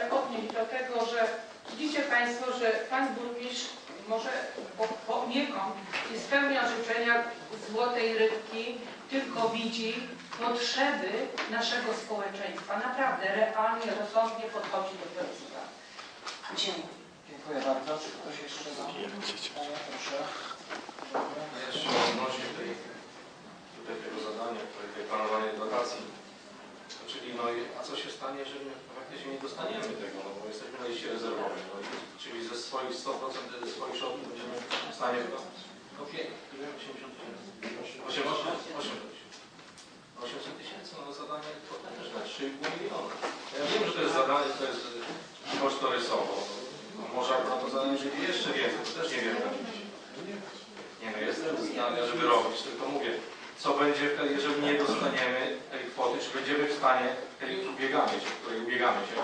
się odnieść do tego, że widzicie Państwo, że Pan Burmistrz może po, poniekąd nie spełnia życzenia złotej rybki, tylko widzi potrzeby naszego społeczeństwa. Naprawdę realnie, rozsądnie podchodzi do tej sprawy. Dziękuję. Dziękuję bardzo. Czy ktoś jeszcze ma? Proszę. Jeszcze odnośnie tej, tutaj tego zadania, tutaj tej planowania dotacji. To Czyli no i a co się stanie, że my faktycznie nie dostaniemy tego, no bo jesteśmy na liście rezerwowej. No i, czyli ze swoich 100% ze swoich środków będziemy w stanie ile? 80 tysięcy. 800 800 tysięcy, no zadanie potężne, 3,5 miliona. Ja wiem, że to jest zadanie, to jest kosztorysowo. No, może akurat to zadanie będzie jeszcze więcej, to też nie wiem na. Nie no, jestem stanie, żeby robić, tylko mówię, co będzie jeżeli nie dostaniemy tej kwoty, czy będziemy w stanie, tej ubiegamy się, której ubiegamy się,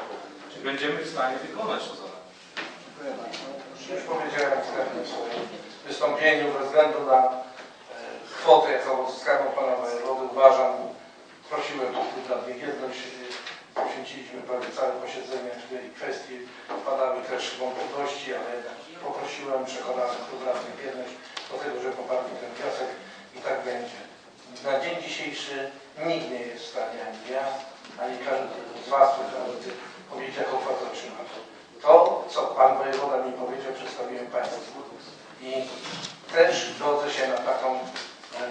czy będziemy w stanie wykonać to zadanie. Już powiedziałem wstępnie w swoim wystąpieniu, ze względu na e, kwotę, jaką uzyskałem pana wojewody, uważam, prosiłem tu dla niejedność, e, poświęciliśmy prawie całe posiedzenie w tej kwestii, padały też wątpliwości, ale poprosiłem, przekonałem klub radnych jedność do tego, że poparli ten wniosek i tak będzie. Na dzień dzisiejszy nikt nie jest w stanie, ani ja, ani każdy z Was, który powiedzieć, jaką kwotę otrzyma. To, co Pan Wojewoda mi powiedział, przedstawiłem Państwu. I też godzę się na taką,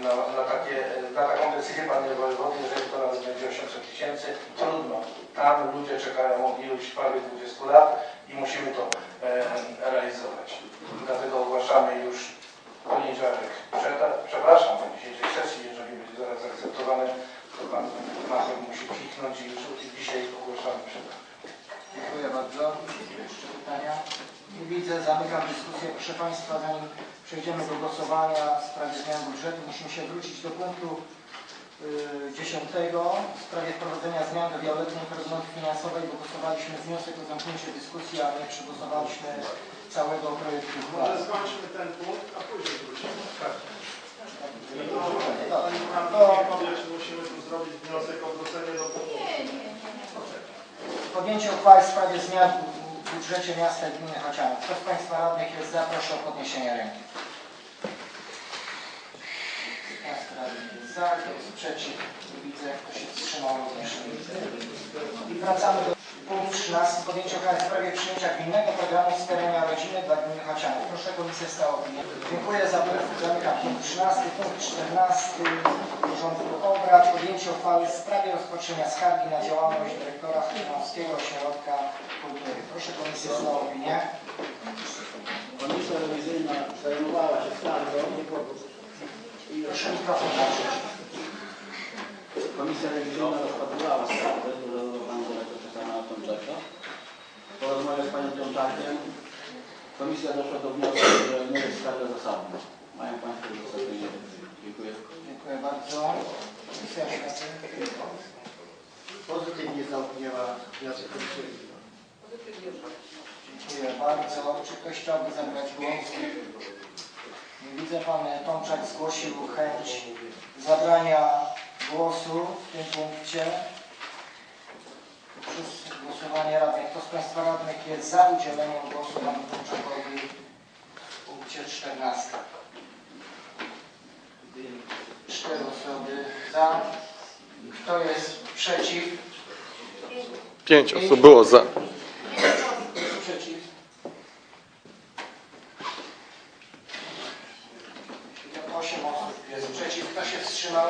na, na, takie, na taką decyzję Panie Wojewody, jeżeli to nawet będzie 800 tysięcy, trudno. Tam ludzie czekają iluś prawie 20 lat i musimy to e, realizować. Dlatego ogłaszamy już poniedziałek. Przepraszam na dzisiejszej sesji, jeżeli będzie zaraz zaakceptowane, to Pan Machor musi kliknąć i już dzisiaj ogłaszamy przetarg. Dziękuję bardzo. Jeszcze pytania? Nie widzę. Zamykam dyskusję. Proszę Państwa, zanim przejdziemy do głosowania w sprawie zmian budżetu, musimy się wrócić do punktu y, 10 w sprawie wprowadzenia zmian do wieloletniej prognozy finansowej, bo głosowaliśmy wniosek o zamknięcie dyskusji, a nie przegłosowaliśmy całego projektu uchwały. skończmy ten punkt, a później wrócimy. No, Pani Pan to powie, czy musimy tu zrobić wniosek o wrócenie do punktu. Podjęcie uchwały w sprawie zmian w budżecie miasta gminy Chocianów. Kto z Państwa radnych jest za, proszę o podniesienie ręki. 15 radnych jest za, kto jest przeciw, widzę, kto się wstrzymał, również nie widzę. I wracamy do punktu 13. Podjęcie uchwały w sprawie przyjęcia gminnego programu wspierania rodziny dla gminy Chocianów. Proszę Komisję Stałą. Dziękuję za zamykam punkt 13. Punkt 14 porządku obrad. Podjęcie uchwały w sprawie rozpatrzenia skargi na działalność dyrektora Chocianowskiego Ośrodka Kultury. Proszę Komisję Stałą opinię. Komisja rewizyjna zajmowała się skargą i Proszę mikrofon włączyć. komisja rewizyjna rozpatrywała skargę, którą pan dyrektor Czesana Tomczaka. Po rozmowie z panią Tomczakiem komisja doszła do wniosku, że nie jest skarga zasadna. Mają państwo uzasadnienie. Dziękuję. Dziękuję bardzo. Komisja. Pozytywnie zaopiniowała wniosek komisji. Dziękuję bardzo. Czy ktoś chciałby zabrać głos? Nie widzę, pan Tomczak zgłosił chęć zabrania głosu w tym punkcie. Głosowanie radnych. Kto z Państwa radnych jest za udzieleniem głosu panu Tomczakowi w punkcie 14? Cztery osoby za. Kto jest przeciw? Pięć osób było za. Przeciw. Osiem osób jest przeciw. Kto się wstrzymał?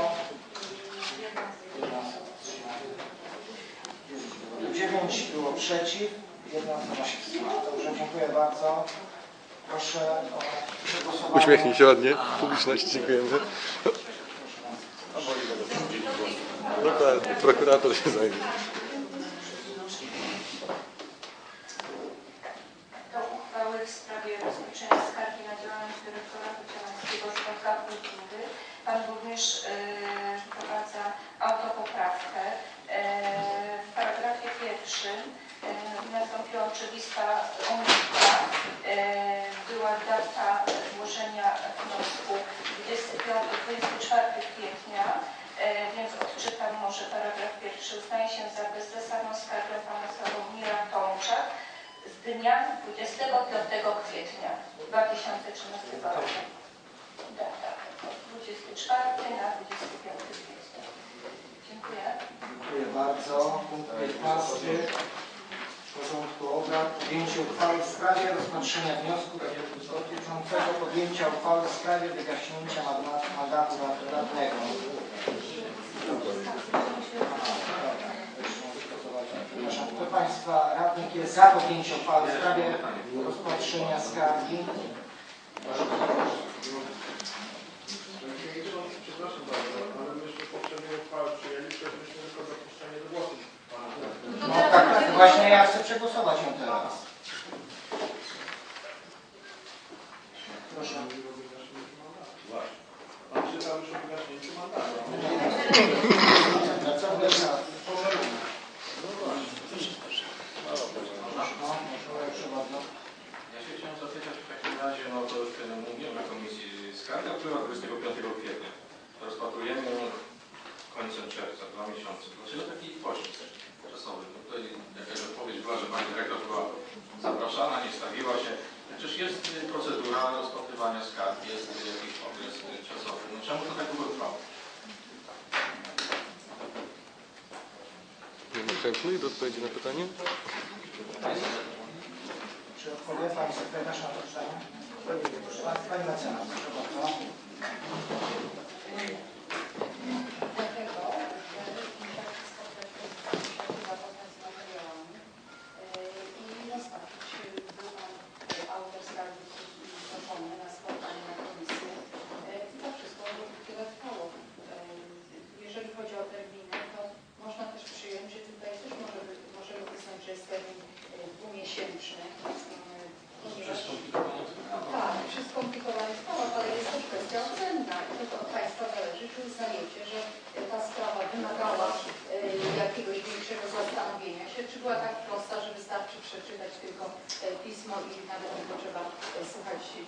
Jedna osoba wstrzymała. Dziewięć było przeciw. Jedna osoba się wstrzymała. Dobrze, dziękuję bardzo. Proszę o przegłosowanie. Uśmiechnij się ładnie. Publiczności dziękujemy. Dokładnie. Prokurator się zajmie. do uchwały w sprawie rozpoczęcia skargi na działalność dyrektora Wyciągańskiego Ośrodka Kultury. Pan burmistrz yy, wprowadza autopoprawkę. Yy, w paragrafie pierwszym yy, nastąpiła oczywista omyłka. Yy, była data złożenia wniosku 25, 24 kwietnia. E, Więc odczytam może paragraf pierwszy. Uznaje się za bezzasadną skargę pana Sławomira Tomcza dnia 25 kwietnia 2013 roku. Data 24 na 25 kwietnia. Dziękuję. Dziękuję bardzo. Punkt 15 porządku obrad. Podjęcie uchwały w sprawie rozpatrzenia wniosku dotyczącego podjęcia uchwały w sprawie wygaśnięcia mandatu- radnego. Przepraszam, Kto Państwa radnych jest za podjęciem uchwały w sprawie rozpatrzenia skargi? Przepraszam bardzo, ale myśmy poprzednią uchwałę przyjęli, przeszliśmy tylko dopuszczenie do głosu. No tak, tak, właśnie ja chcę przegłosować ją teraz. Proszę. Pan czytał już o wygaśnięciu mandatu. Co wy- No właśnie. No, proszę bardzo. Ja się chciałem zapytać w takim razie, no to już tyle mówiłem na komisji, skarga była 25 kwietnia. Rozpatrujemy ją końcem czerwca, dwa miesiące. Dlaczego taki poślizg czasowy? No tutaj jakaś odpowiedź była, że pani dyrektor była zapraszana, nie stawiła się. Przecież jest y, procedura rozpatrywania skarg, jest y, jakiś okres y, czasowy. No czemu to tak długo trwało? Nie ma chętnych do odpowiedzi na pytanie? Czy odpowie Pani sekretarz na pytanie? Pan- Pani proszę bardzo. Dlatego, że tak zapoznać z materiałami i rozpatrzyć, był Pan autor skargi zgłoszony na spotkanie na komisję i to wszystko tyle trwało. Jeżeli chodzi o terminy, to można też przyjąć, że tutaj też może, by- możemy uznać, że jest termin e, dwumiesięczny. e, ponieważ- tak, przy skomplikowanych sprawach, ale jest to kwestia ocenna i to od Państwa zależy, czy uznajecie, że ta sprawa wymagała e, jakiegoś większego zastanowienia się, czy była tak prosta, że wystarczy przeczytać tylko e, pismo i nawet nie potrzeba e, słuchać e,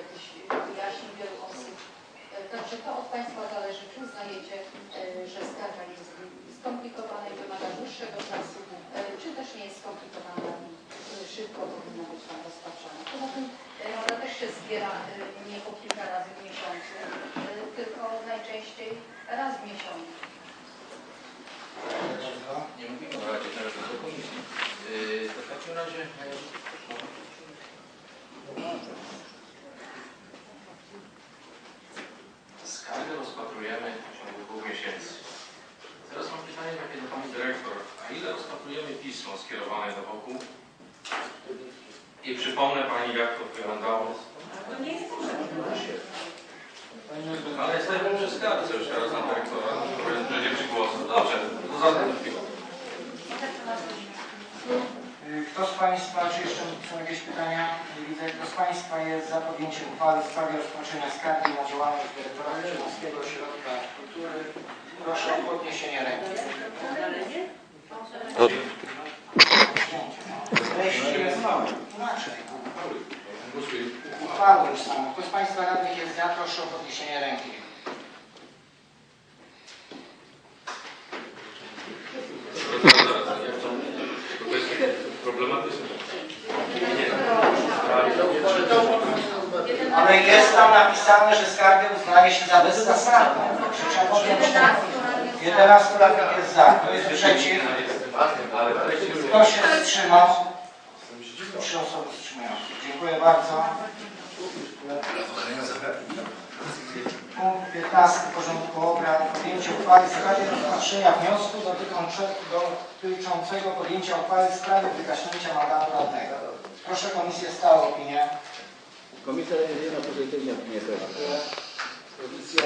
jakichś wyjaśnień wielu osób. E, Także to od Państwa zależy, czy uznajecie, że skarga jest skomplikowana i wymaga dłuższego czasu, czy też nie jest skomplikowana i szybko powinna być tam rozpatrzona. Poza tym Rada też się zbiera nie po kilka razy w miesiącu, najczęściej raz w miesiącu. Nie mówimy o Radzie, teraz do komisji. Yy, to w takim razie... Skargę rozpatrujemy w ciągu dwóch miesięcy. Teraz mam pytanie takie do Pani Dyrektor. A ile rozpatrujemy pismo skierowane do wokół? I przypomnę Pani, jak to wyglądało. Ale jesteśmy przy skarbce już teraz na dyrektora. Będzie przy głosu. Dobrze, to. Y, Kto z Państwa, czy jeszcze są jakieś pytania? Nie widzę. Kto z Państwa jest za podjęciem uchwały w sprawie rozpatrzenia skargi na działalność dyrektora Śląskiego Ośrodka Kultury? Proszę o podniesienie ręki. Od, Treści jest inaczej. Uchwały już samo. Kto z Państwa radnych jest za? Proszę o podniesienie ręki. Ale jest tam napisane, że skargę uznaje się za bezzasadną. Trzeba podjąć 11 radnych jest za. Kto jest przeciw? Kto się wstrzymał? Trzy osoby wstrzymujące. Dziękuję bardzo. Punkt 15 porządku obrad. Podjęcie uchwały w sprawie rozpatrzenia wniosku dotyczące- dotyczącego podjęcia uchwały w sprawie wygaśnięcia mandatu radnego. Proszę komisję stałą opinię. Komisja jedna pozytywnie opinię Komisja,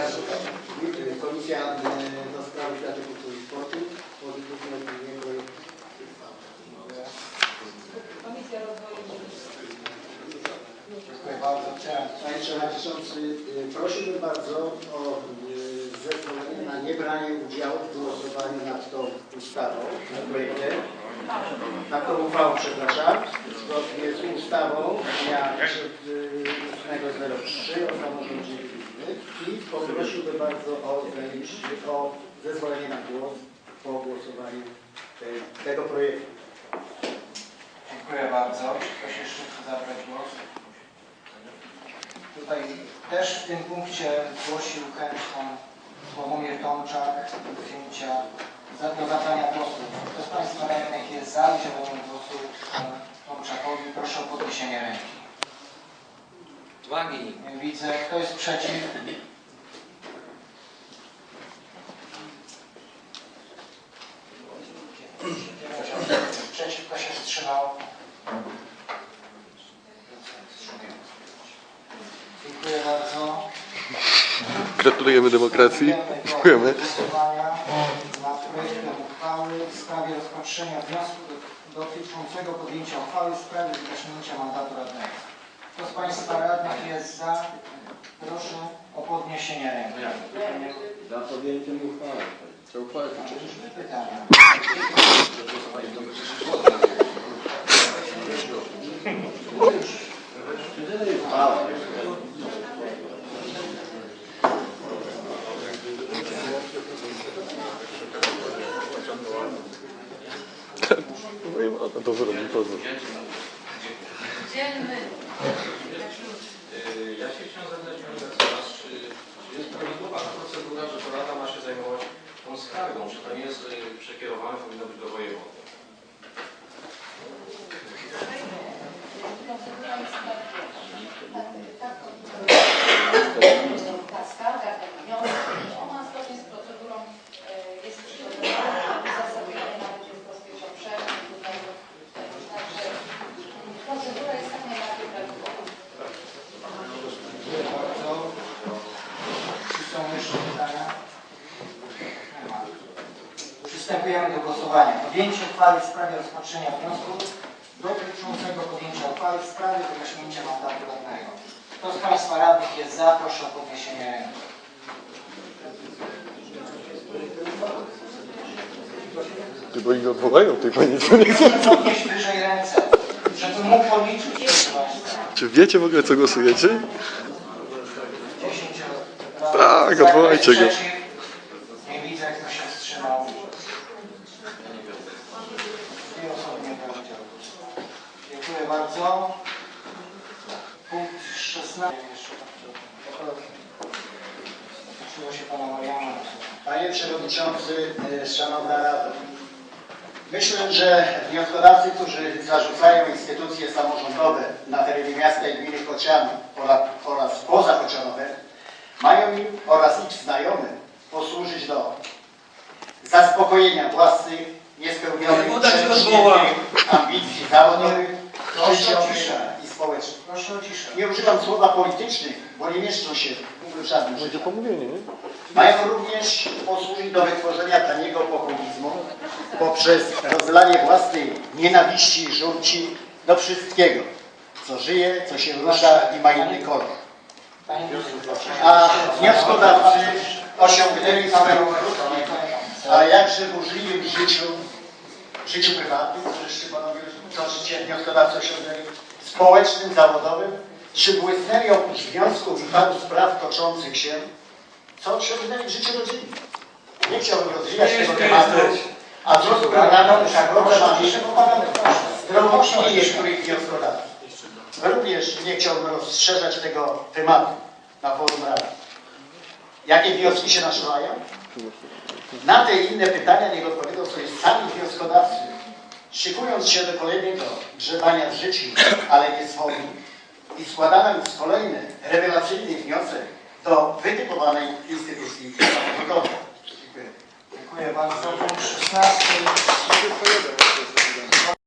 Komisja e, do Spraw Kultury i Sportu pozytywnie opiniuje projekt uchwały. Komisja Rozwoju Dziękuję bardzo. Chciałem Panie Przewodniczący, y, prosiłbym bardzo o y, zezwolenie na niebranie udziału w głosowaniu nad tą ustawą, nad projektem. Nad tą uchwałą, przepraszam, zgodnie z ustawą dnia 8.03 o samorządzie i poprosiłbym bardzo o, o zezwolenie na głos po głosowaniu te- tego projektu. Dziękuję bardzo. ktoś jeszcze chce zabrać głos? Tutaj też w tym punkcie zgłosił chęć pan Sławomir Tomczak do za- do zabrania głosu. Kto z Państwa radnych jest za udzieleniem głosu Tomczakowi? Proszę o podniesienie ręki. Uwagi. Nie widzę. Kto jest przeciw? Przeciw, kto się wstrzymał? Dziękuję bardzo. Gratulujemy demokracji. Dziękujemy. Uchwały w sprawie rozpatrzenia wniosku dotyczącego podjęcia uchwały w sprawie wygaśnięcia mandatu radnego. Kto z Państwa radnych jest za? Proszę o podniesienie ręki. Za podjęciem uchwały. Chcę uchwałę Pytania. Jeżeli uchwała. Zrobić, pozwól. Dzielny. Yy, Ja się chciałem zapytać Panią Mecenas, czy, czy jest prawidłowa ta procedura, że to Rada ma się zajmować tą skargą? Czy to nie jest yy, przekierowane, powinno być do wojewody? Procedura jest tak, tak, ta skarga, ten wniosek, ona zgodnie z procedurą e, jest przygotowana, uzasadniona nawet jest dosyć obszerna tutaj, e, także procedura jest tak najbardziej prawidłowa. Dziękuję bardzo. Czy są jeszcze pytania? Nie ma. Przystępujemy do głosowania. Podjęcie uchwały w sprawie rozpatrzenia wniosku dotyczącego podjęcia uchwały w sprawie wygaśnięcia mandatu radnego. Kto z Państwa radnych jest za? Proszę o podniesienie ręki. Ty, bo ich odwołają, tej pani co nie chce. Proszę podnieść wyżej ręce, żebym mógł policzyć. Czy wiecie w ogóle, co głosujecie? 10 Tak, odwołajcie go. Przeciw? Nie widzę, kto się wstrzymał. Dwie osoby nie brałem udziału. Dziękuję bardzo. Punkt 16. Jeszcze Dotyczyło się Pana Mariana. Panie Przewodniczący, e, Szanowna Rado. Myślę, że wnioskodawcy, którzy zarzucają instytucje samorządowe na terenie miasta i gminy Kociany oraz, oraz poza Kocianowe, mają im oraz ich znajomym posłużyć do zaspokojenia własnych, niespełnionych wcześniejszych ambicji zawodowych, życiowych i społecznych. Proszę o ciszę. Nie używam słowa politycznych, bo nie mieszczą się w ogóle w żadnym Będzie życiu. pomówienie, nie? Mają również posłużyć do wytworzenia taniego populizmu poprzez rozlanie własnej nienawiści i żółci do wszystkiego, co żyje, co się rusza i ma inny kolor. A wnioskodawcy osiągnęli swoją krótką, a jakże burzliwym życiu, w życiu prywatnym, życie wnioskodawcy osiągnęli, społecznym, zawodowym, czy błysnęli oprócz wniosków i paru spraw toczących się, co osiągnęli w życiu rodzinnym. Nie chciałbym rozwijać tego tematu, a z programem, problemami zdrowotnymi niektórych wnioskodawców. Również nie chciałbym rozszerzać tego tematu na forum Rady. Jakie wnioski się nasuwają? Na te i inne pytania niech odpowiedzą sobie sami wnioskodawcy, szykując się do kolejnego grzebania w życiu, ale nie swoim i składając kolejny rewelacyjny wniosek do wytypowanej instytucji. Dziękuję. Dziękuję bardzo. Punkt 16.